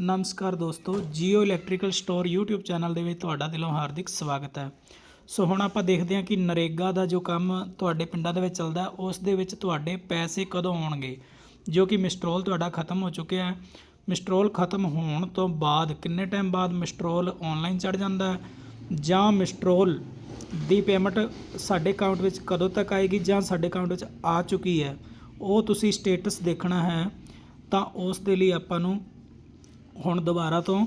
ਨਮਸਕਾਰ ਦੋਸਤੋ Jio electrical store YouTube channel ਦੇ ਵਿੱਚ ਤੁਹਾਡਾ ਦਿਲੋਂ ਹਾਰਦਿਕ ਸਵਾਗਤ ਹੈ। ਸੋ ਹੁਣ ਆਪਾਂ ਦੇਖਦੇ ਹਾਂ ਕਿ ਨਰੇਗਾ ਦਾ ਜੋ ਕੰਮ ਤੁਹਾਡੇ ਪਿੰਡਾਂ ਦੇ ਵਿੱਚ ਚੱਲਦਾ ਉਸ ਦੇ ਵਿੱਚ ਤੁਹਾਡੇ ਪੈਸੇ ਕਦੋਂ ਆਉਣਗੇ? ਜੋ ਕਿ ਮਿਸਟਰੋਲ ਤੁਹਾਡਾ ਖਤਮ ਹੋ ਚੁੱਕਿਆ ਹੈ। ਮਿਸਟਰੋਲ ਖਤਮ ਹੋਣ ਤੋਂ ਬਾਅਦ ਕਿੰਨੇ ਟਾਈਮ ਬਾਅਦ ਮਿਸਟਰੋਲ ਆਨਲਾਈਨ ਚੜ ਜਾਂਦਾ ਹੈ? ਜਾਂ ਮਿਸਟਰੋਲ ਦੀ ਪੇਮੈਂਟ ਸਾਡੇ ਅਕਾਊਂਟ ਵਿੱਚ ਕਦੋਂ ਤੱਕ ਆਏਗੀ ਜਾਂ ਸਾਡੇ ਅਕਾਊਂਟ ਵਿੱਚ ਆ ਚੁੱਕੀ ਹੈ? ਉਹ ਤੁਸੀਂ ਸਟੇਟਸ ਦੇਖਣਾ ਹੈ ਤਾਂ ਉਸ ਦੇ ਲਈ ਆਪਾਂ ਨੂੰ ਹੁਣ ਦੁਬਾਰਾ ਤੋਂ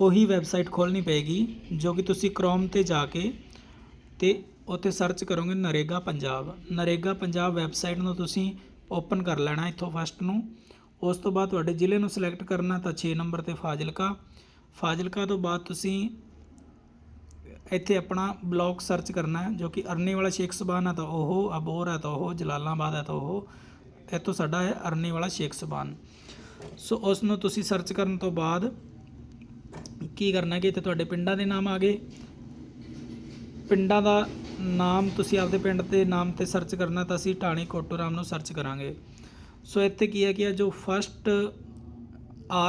ਉਹੀ ਵੈਬਸਾਈਟ ਖੋਲ੍ਹਣੀ ਪਏਗੀ, ਜੋ ਕਿ ਤੁਸੀਂ ਕ੍ਰੋਮ ਤੇ ਜਾ ਕੇ ਤੇ ਉੱਥੇ ਸਰਚ ਕਰੋਗੇ ਨਰੇਗਾ ਪੰਜਾਬ। ਨਰੇਗਾ ਪੰਜਾਬ ਵੈਬਸਾਈਟ ਨੂੰ ਤੁਸੀਂ ਓਪਨ ਕਰ ਲੈਣਾ ਇੱਥੋਂ ਫਸਟ ਨੂੰ। ਉਸ ਤੋਂ ਬਾਅਦ ਤੁਹਾਡੇ ਜ਼ਿਲ੍ਹੇ ਨੂੰ ਸਿਲੈਕਟ ਕਰਨਾ ਤਾਂ 6 ਨੰਬਰ ਤੇ ਫਾਜ਼ਿਲਕਾ। ਫਾਜ਼ਿਲਕਾ ਤੋਂ ਬਾਅਦ ਤੁਸੀਂ ਇੱਥੇ ਆਪਣਾ ਬਲੌਕ ਸਰਚ ਕਰਨਾ ਹੈ, ਜੋ ਕਿ ਅਰਨੀ ਵਾਲਾ ਸ਼ੇਖ ਸਬਾਨ ਹੈ ਤਾਂ ਉਹ ਅਬੋਰ ਹੈ ਤਾਂ ਉਹ, ਜਲਾਲਾਬਾਦ ਹੈ ਤਾਂ ਉਹ। ਇੱਥੋਂ ਸਾਡਾ ਹੈ ਅਰਨੀ ਵਾਲਾ ਸ਼ੇਖ ਸਬਾਨ ਸੋ ਉਸ ਨੂੰ ਤੁਸੀਂ ਸਰਚ ਕਰਨ ਤੋਂ ਬਾਅਦ ਕੀ ਕਰਨਾ ਕਿ ਇੱਥੇ ਤੁਹਾਡੇ ਪਿੰਡਾਂ ਦੇ ਨਾਮ ਆ ਗਏ। ਪਿੰਡਾਂ ਦਾ ਨਾਮ ਤੁਸੀਂ ਆਪਦੇ ਪਿੰਡ ਦੇ ਨਾਮ ਤੇ ਸਰਚ ਕਰਨਾ ਤਾਂ ਅਸੀਂ ਟਾਣੀ ਕੋਟੋਰਾਮ ਨੂੰ ਸਰਚ ਕਰਾਂਗੇ। ਸੋ ਇੱਥੇ ਕੀ ਹੈ ਕਿ ਇਹ ਜੋ ਫਸਟ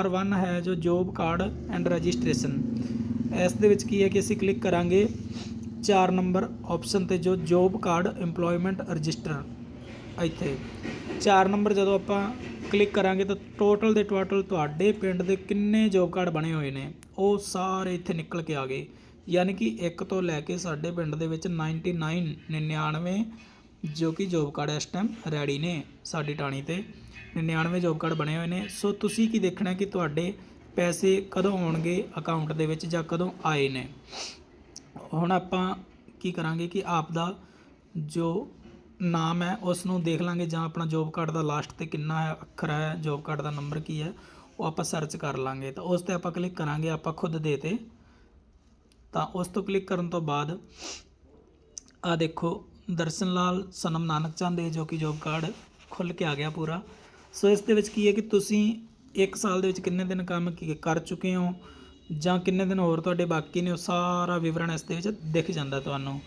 R1 ਹੈ, ਜੋ ਜੋਬ ਕਾਰਡ ਐਂਡ ਰਜਿਸਟ੍ਰੇਸ਼ਨ ਇਸ ਦੇ ਵਿੱਚ ਕੀ ਹੈ ਕਿ ਅਸੀਂ ਕਲਿੱਕ ਕਰਾਂਗੇ। 4 ਨੰਬਰ ਆਪਸ਼ਨ ਤੇ ਜੋ ਜੋਬ ਕਾਰਡ EMPLOYMENT ਰਜਿਸਟਰ ਇੱਥੇ। 4 ਨੰਬਰ ਜਦੋਂ ਆਪਾਂ ਕਲਿੱਕ ਕਰਾਂਗੇ ਤਾਂ ਟੋਟਲ ਦੇ ਟੋਟਲ ਤੁਹਾਡੇ ਪਿੰਡ ਦੇ ਕਿੰਨੇ ਜੋਬ ਕਾਰਡ ਬਣੇ ਹੋਏ ਨੇ, ਉਹ ਸਾਰੇ ਇੱਥੇ ਨਿਕਲ ਕੇ ਆ ਗਏ। ਯਾਨੀ ਕਿ ਇੱਕ ਤੋਂ ਲੈ ਕੇ ਸਾਡੇ ਪਿੰਡ ਦੇ ਵਿੱਚ 99 99 ਜੋ ਕਿ ਜੋਬ ਕਾਰਡ ਇਸ ਟਾਈਮ ਰੈਡੀ ਨੇ ਸਾਡੀ ਟਾਣੀ ਤੇ। 99 ਜੋਬ ਕਾਰਡ ਬਣੇ ਹੋਏ ਨੇ। ਸੋ ਤੁਸੀਂ ਕੀ ਦੇਖਣਾ ਕਿ ਤੁਹਾਡੇ ਪੈਸੇ ਕਦੋਂ ਆਉਣਗੇ ਅਕਾਊਂਟ ਦੇ ਵਿੱਚ ਜਾਂ ਕਦੋਂ ਆਏ ਨੇ? ਹੁਣ ਆਪਾਂ ਕੀ ਕਰਾਂਗੇ ਕਿ ਆਪ ਦਾ ਜੋ ਨਾਮ ਹੈ ਉਸ ਨੂੰ ਦੇਖ ਲਾਂਗੇ ਜਾਂ ਆਪਣਾ ਜੋਬ ਕਾਰਡ ਦਾ ਲਾਸਟ ਤੇ ਕਿੰਨਾ ਹੈ ਅੱਖਰ ਹੈ ਜੋਬ ਕਾਰਡ ਦਾ ਨੰਬਰ ਕੀ ਹੈ, ਉਹ ਆਪਾਂ ਸਰਚ ਕਰ ਲਾਂਗੇ। ਤਾਂ ਉਸ ਤੇ ਆਪਾਂ ਕਲਿੱਕ ਕਰਾਂਗੇ, ਆਪਾਂ ਖੁਦ ਦੇ ਤੇ। ਤਾਂ ਉਸ ਤੋਂ ਕਲਿੱਕ ਕਰਨ ਤੋਂ ਬਾਅਦ ਆ ਦੇਖੋ ਦਰਸ਼ਨ ਲਾਲ ਸਨਮ ਨਾਨਕ ਚੰਦ ਦੇ ਜੋ ਕਿ ਜੋਬ ਕਾਰਡ ਖੁੱਲ ਕੇ ਆ ਗਿਆ ਪੂਰਾ। ਸੋ ਇਸ ਦੇ ਵਿੱਚ ਕੀ ਹੈ ਕਿ ਤੁਸੀਂ 1 ਸਾਲ ਦੇ ਵਿੱਚ ਕਿੰਨੇ ਦਿਨ ਕੰਮ ਕੀ ਕਰ ਚੁੱਕੇ ਹੋ ਜਾਂ ਕਿੰਨੇ ਦਿਨ ਹੋਰ ਤੁਹਾਡੇ ਬਾਕੀ ਨੇ, ਉਹ ਸਾਰਾ ਵਿਵਰਣ ਇਸ ਦੇ ਵਿੱਚ ਦਿਖ ਜਾਂਦਾ ਤੁਹਾਨੂੰ।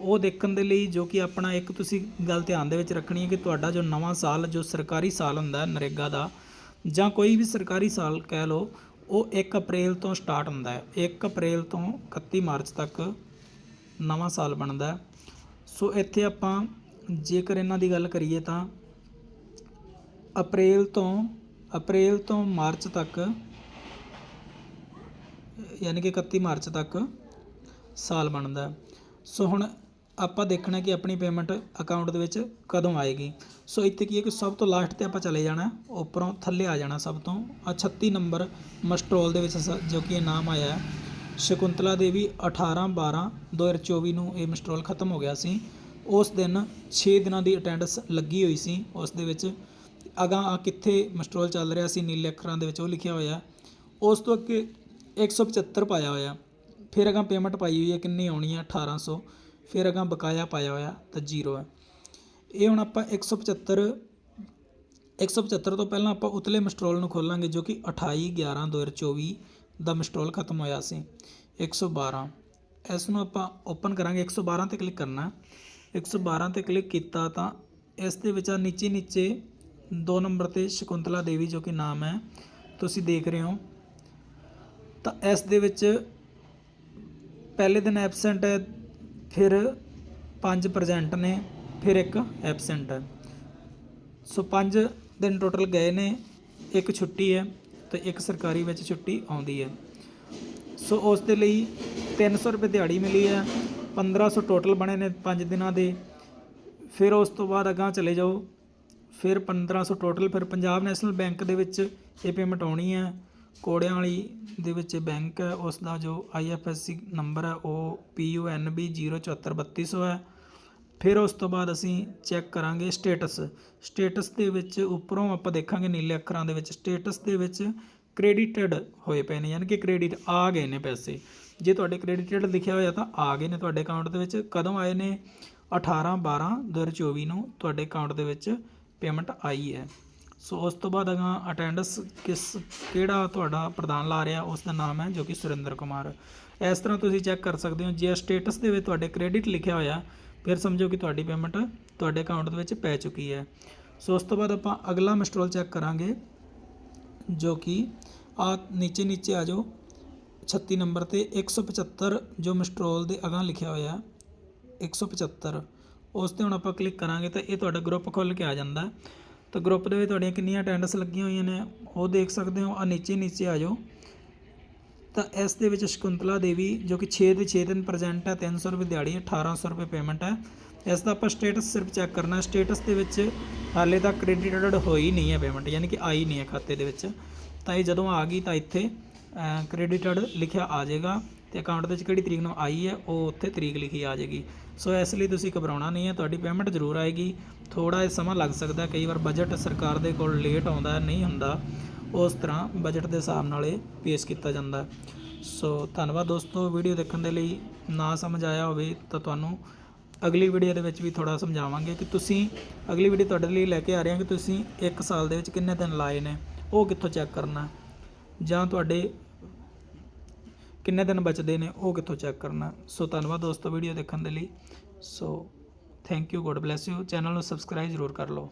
ਉਹ ਦੇਖਣ ਦੇ ਲਈ ਜੋ ਕਿ ਆਪਣਾ ਇੱਕ ਤੁਸੀਂ ਗੱਲ ਧਿਆਨ ਦੇ ਵਿੱਚ ਰੱਖਣੀ ਹੈ ਕਿ ਤੁਹਾਡਾ ਜੋ ਨਵਾਂ ਸਾਲ, ਜੋ ਸਰਕਾਰੀ ਸਾਲ ਹੁੰਦਾ ਨਰੇਗਾ ਦਾ, ਜਾਂ ਕੋਈ ਵੀ ਸਰਕਾਰੀ ਸਾਲ ਕਹਿ ਲਓ, ਉਹ 1 ਅਪ੍ਰੈਲ ਤੋਂ ਸਟਾਰਟ ਹੁੰਦਾ ਹੈ। 1 ਅਪ੍ਰੈਲ ਤੋਂ 31 ਮਾਰਚ ਤੱਕ ਨਵਾਂ ਸਾਲ ਬਣਦਾ ਸੋ ਇੱਥੇ ਆਪਾਂ ਜੇਕਰ ਇਹਨਾਂ ਦੀ ਗੱਲ ਕਰੀਏ ਤਾਂ ਅਪ੍ਰੈਲ ਤੋਂ ਅਪ੍ਰੈਲ ਤੋਂ ਮਾਰਚ ਤੱਕ, ਯਾਨੀ ਕਿ 31 ਮਾਰਚ ਤੱਕ ਸਾਲ ਬਣਦਾ ਸੋ ਹੁਣ ਆਪਾਂ ਦੇਖਣਾ ਕਿ ਆਪਣੀ ਪੇਮੈਂਟ ਅਕਾਊਂਟ ਦੇ ਵਿੱਚ ਕਦੋਂ ਆਏਗੀ। ਸੋ ਇੱਥੇ ਕੀ ਹੈ ਕਿ ਸਭ ਤੋਂ ਲਾਸਟ ਤੇ ਆਪਾਂ ਚਲੇ ਜਾਣਾ, ਉੱਪਰੋਂ ਥੱਲੇ ਆ ਜਾਣਾ ਸਭ ਤੋਂ। ਆ 36 ਨੰਬਰ ਮਸਟਰੋਲ ਦੇ ਵਿੱਚ ਸ- ਜੋ ਕਿ ਇਹ ਨਾਮ ਆਇਆ ਹੈ। ਸ਼ਕੁੰਤਲਾ ਦੇਵੀ 18 12 2024 ਨੂੰ ਇਹ ਮਸਟਰੋਲ ਖਤਮ ਹੋ ਗਿਆ ਸੀ। ਉਸ ਦਿਨ 6 ਦਿਨਾਂ ਦੀ ਅਟੈਂਡੈਂਸ ਲੱਗੀ ਹੋਈ ਸੀ। ਉਸ ਦੇ ਵਿੱਚ ਅਗਾਂ ਆ ਕਿੱਥੇ ਮਸਟਰੋਲ ਚੱਲ ਰਿਹਾ ਸੀ ਨੀਲੇ ਅੱਖਰਾਂ ਦੇ ਵਿੱਚ ਉਹ ਲਿਖਿਆ ਹੋਇਆ ਉਸ ਤੋਂ ਅੱਗੇ 175 ਪਾਇਆ ਹੋਇਆ। ਫਿਰ ਅਗਾਂ ਪੇਮੈਂਟ ਪਾਈ ਹੋਈ ਹੈ ਕਿੰਨੀ ਆਉਣੀ ਹੈ? 1800 ਫਿਰ ਅਗਾਂ ਬਕਾਇਆ ਪਾਇਆ ਹੋਇਆ ਤਾਂ ਜ਼ੀਰੋ ਹੈ। ਇਹ ਹੁਣ ਆਪਾਂ 175 175 ਤੋਂ ਪਹਿਲਾਂ ਆਪਾਂ ਉਤਲੇ ਮਸਟਰੋਲ ਨੂੰ ਖੋਲਾਂਗੇ ਜੋ ਕਿ 28 11 2024 ਦਾ ਮਸਟਰੋਲ ਖਤਮ ਹੋਇਆ ਸੀ 112 ਇਸ ਨੂੰ ਆਪਾਂ ਓਪਨ ਕਰਾਂਗੇ 112 ਤੇ ਕਲਿੱਕ ਕਰਨਾ। ਹੈ। 112 ਤੇ ਕਲਿੱਕ ਕੀਤਾ ਤਾਂ ਇਸ ਦੇ ਵਿੱਚ ਆ ਨੀਚੇ ਨੀਚੇ 2 ਨੰਬਰ ਤੇ ਸ਼ਕੁੰਤਲਾ ਦੇਵੀ ਜੋ ਕਿ ਨਾਮ ਹੈ, ਤੁਸੀਂ ਦੇਖ ਰਹੇ ਹੋ। ਤਾਂ ਇਸ ਦੇ ਵਿੱਚ ਪਹਿਲੇ ਦਿਨ ਐਬਸੈਂਟ ਹੈ ਫਿਰ ਪੰਜ ਪ੍ਰੈਜ਼ੈਂਟ ਨੇ, ਫਿਰ ਇੱਕ ਐਬਸੈਂਟ। ਹੈ ਸੋ ਪੰਜ ਦਿਨ ਟੋਟਲ ਗਏ ਨੇ, ਇੱਕ ਛੁੱਟੀ ਹੈ ਤੇ ਇੱਕ ਸਰਕਾਰੀ ਵਿੱਚ ਛੁੱਟੀ ਆਉਂਦੀ ਹੈ। ਸੋ ਉਸ ਦੇ ਲਈ 300 ਰੁਪਏ ਦਿਹਾੜੀ ਮਿਲੀ ਹੈ 1500 ਟੋਟਲ ਬਣੇ ਨੇ 5 ਦਿਨਾਂ ਦੇ। ਫਿਰ ਉਸ ਤੋਂ ਬਾਅਦ ਅਗਾਂਹ ਚਲੇ ਜਾਓ, ਫਿਰ 1500 ਟੋਟਲ, ਫਿਰ ਪੰਜਾਬ ਨੈਸ਼ਨਲ ਬੈਂਕ ਦੇ ਵਿੱਚ ਇਹ ਪੇਮੈਂਟ ਆਉਣੀ ਹੈ, ਕੋੜਿਆਂ ਵਾਲੀ ਦੇ ਵਿੱਚ ਬੈਂਕ ਹੈ ਉਸ ਦਾ ਜੋ ਆਈਐਫਐਸਸੀ ਨੰਬਰ ਹੈ, ਉਹ P U N B zero ਚੁਹੱਤਰ ਬੱਤੀ ਸੌ ਹੈ। ਫਿਰ ਉਸ ਤੋਂ ਬਾਅਦ ਅਸੀਂ ਚੈੱਕ ਕਰਾਂਗੇ ਸਟੇਟਸ ਸਟੇਟਸ ਦੇ ਵਿੱਚ ਉੱਪਰੋਂ ਆਪਾਂ ਦੇਖਾਂਗੇ ਨੀਲੇ ਅੱਖਰਾਂ ਦੇ ਵਿੱਚ। ਸਟੇਟਸ ਦੇ ਵਿੱਚ ਕ੍ਰੈਡਿਟਡ ਹੋਏ ਪਏ ਨੇ, ਯਾਨੀ ਕਿ ਕ੍ਰੈਡਿਟ ਆ ਗਏ ਨੇ ਪੈਸੇ। ਜੇ ਤੁਹਾਡੇ ਕ੍ਰੈਡਿਟਡ ਲਿਖਿਆ ਹੋਇਆ ਤਾਂ ਆ ਗਏ ਨੇ ਤੁਹਾਡੇ ਅਕਾਊਂਟ ਦੇ ਵਿੱਚ। ਕਦੋਂ ਆਏ ਨੇ? 18 12 2024 ਨੂੰ ਤੁਹਾਡੇ ਅਕਾਊਂਟ ਦੇ ਵਿੱਚ ਪੇਮੈਂਟ ਆਈ ਹੈ। ਸੋ ਉਸ ਤੋਂ ਬਾਅਦ ਅਗਾਂ ਅਟੈਂਡੈਂਸ ਕਿਸ, ਕਿਹੜਾ ਤੁਹਾਡਾ ਪ੍ਰਧਾਨ ਲਾ ਰਿਹਾ, ਉਸ ਦਾ ਨਾਮ ਹੈ, ਜੋ ਕਿ ਸੁਰਿੰਦਰ ਕੁਮਾਰ। ਇਸ ਤਰ੍ਹਾਂ ਤੁਸੀਂ ਚੈੱਕ ਕਰ ਸਕਦੇ ਹੋ, ਜੇ ਸਟੇਟਸ ਦੇ ਵਿੱਚ ਤੁਹਾਡੇ ਕ੍ਰੈਡਿਟ ਲਿਖਿਆ ਹੋਇਆ, ਫਿਰ ਸਮਝੋ ਕਿ ਤੁਹਾਡੀ ਪੇਮੈਂਟ ਤੁਹਾਡੇ ਅਕਾਊਂਟ ਦੇ ਵਿੱਚ ਪੈ ਚੁੱਕੀ ਹੈ। ਸੋ ਉਸ ਤੋਂ ਬਾਅਦ ਆਪਾਂ ਅਗਲਾ ਮਿਸਟਰੋਲ ਚੈੱਕ ਕਰਾਂਗੇ, ਜੋ ਕਿ ਆ ਨੀਚੇ ਨੀਚੇ ਆ ਜਾਓ 36 ਨੰਬਰ ਤੇ 175 ਜੋ ਮਿਸਟਰੋਲ ਦੇ ਅਗਾਂਹ ਲਿਖਿਆ ਹੋਇਆ 175 ਉਸ ਤੇ ਹੁਣ ਆਪਾਂ ਕਲਿੱਕ ਕਰਾਂਗੇ ਤਾਂ ਇਹ ਤੁਹਾਡਾ ਗਰੁੱਪ ਖੁੱਲ ਕੇ ਆ ਜਾਂਦਾ। ਤਾਂ ਗਰੁੱਪ ਦੇ ਵਿੱਚ ਤੁਹਾਡੀਆਂ ਕਿੰਨੀਆਂ ਅਟੈਂਡੈਂਸ ਲੱਗੀਆਂ ਹੋਈਆਂ ਨੇ, ਉਹ ਦੇਖ ਸਕਦੇ ਹੋ ਆ ਨੀਚੇ ਨੀਚੇ ਆ ਜਾਓ। ਤਾਂ ਇਸ ਦੇ ਵਿੱਚ ਸ਼ਕੁੰਤਲਾ ਦੇਵੀ, ਜੋ ਕਿ 6 ਦੇ 6 ਦਿਨ ਪ੍ਰੈਜ਼ੈਂਟ ਹੈ 300 ਰੁਪਏ ਦਿਹਾੜੀ ਹੈ 1800 ਰੁਪਏ ਪੇਮੈਂਟ ਹੈ। ਇਸ ਦਾ ਆਪਾਂ ਸਟੇਟਸ ਸਿਰਫ ਚੈੱਕ ਕਰਨਾ ਸਟੇਟਸ ਦੇ ਵਿੱਚ ਹਾਲੇ ਤੱਕ ਕ੍ਰੈਡਿਟਡ ਹੋਈ ਨਹੀਂ ਹੈ ਪੇਮੈਂਟ ਯਾਨੀ ਕਿ ਆਈ ਨਹੀਂ ਹੈ ਖਾਤੇ ਦੇ ਵਿੱਚ। ਤਾਂ ਇਹ ਜਦੋਂ ਆ ਗਈ ਤਾਂ ਇੱਥੇ ਕ੍ਰੈਡਿਟਡ ਲਿਖਿਆ ਆ ਜਾਏਗਾ। ਤੇ ਅਕਾਊਂਟ ਦੇ ਵਿੱਚ ਕਿਹੜੀ ਤਰੀਕ ਨੂੰ ਆਈ ਹੈ, ਉਹ ਉੱਥੇ ਤਰੀਕ ਲਿਖੀ ਆ ਜਾਏਗੀ। ਸੋ ਇਸ ਲਈ ਤੁਸੀਂ ਘਬਰਾਉਣਾ ਨਹੀਂ ਹੈ, ਤੁਹਾਡੀ ਪੇਮੈਂਟ ਜ਼ਰੂਰ ਆਏਗੀ। ਥੋੜਾ ਜਿਹਾ ਸਮਾਂ ਲੱਗ ਸਕਦਾ, ਕਈ ਵਾਰ ਬਜਟ ਸਰਕਾਰ ਦੇ ਕੋਲ ਲੇਟ ਆਉਂਦਾ, ਨਹੀਂ ਹੁੰਦਾ। ਉਸ ਤਰ੍ਹਾਂ ਬਜਟ ਦੇ ਹਿਸਾਬ ਨਾਲ ਇਹ ਪੇਸ਼ ਕੀਤਾ ਜਾਂਦਾ। ਸੋ ਧੰਨਵਾਦ ਦੋਸਤੋ ਵੀਡੀਓ ਦੇਖਣ ਦੇ ਲਈ। ਨਾ ਸਮਝ ਆਇਆ ਹੋਵੇ ਤਾਂ ਤੁਹਾਨੂੰ ਅਗਲੀ ਵੀਡੀਓ ਦੇ ਵਿੱਚ ਵੀ ਥੋੜਾ ਸਮਝਾਵਾਂਗੇ ਕਿ ਤੁਸੀਂ ਅਗਲੀ ਵੀਡੀਓ ਤੁਹਾਡੇ ਲਈ ਲੈ ਕੇ ਆ ਰਹੇ ਹਾਂ ਕਿ ਤੁਸੀਂ 1 ਸਾਲ ਦੇ ਵਿੱਚ ਕਿੰਨੇ ਦਿਨ ਲਾਏ ਨੇ, ਉਹ ਕਿੱਥੋਂ ਚੈੱਕ ਕਰਨਾ। ਜਾਂ ਤੁਹਾਡੇ ਕਿੰਨੇ ਦਿਨ ਬਚਦੇ ਨੇ ਉਹ ਕਿੱਥੋਂ ਚੈੱਕ ਕਰਨਾ। ਸੋ ਧੰਨਵਾਦ ਦੋਸਤੋ ਵੀਡੀਓ ਦੇਖਣ ਦੇ ਲਈ। So thank you God bless you channel ਨੂੰ ਸਬਸਕ੍ਰਾਈਬ ਜ਼ਰੂਰ ਕਰ ਲਓ।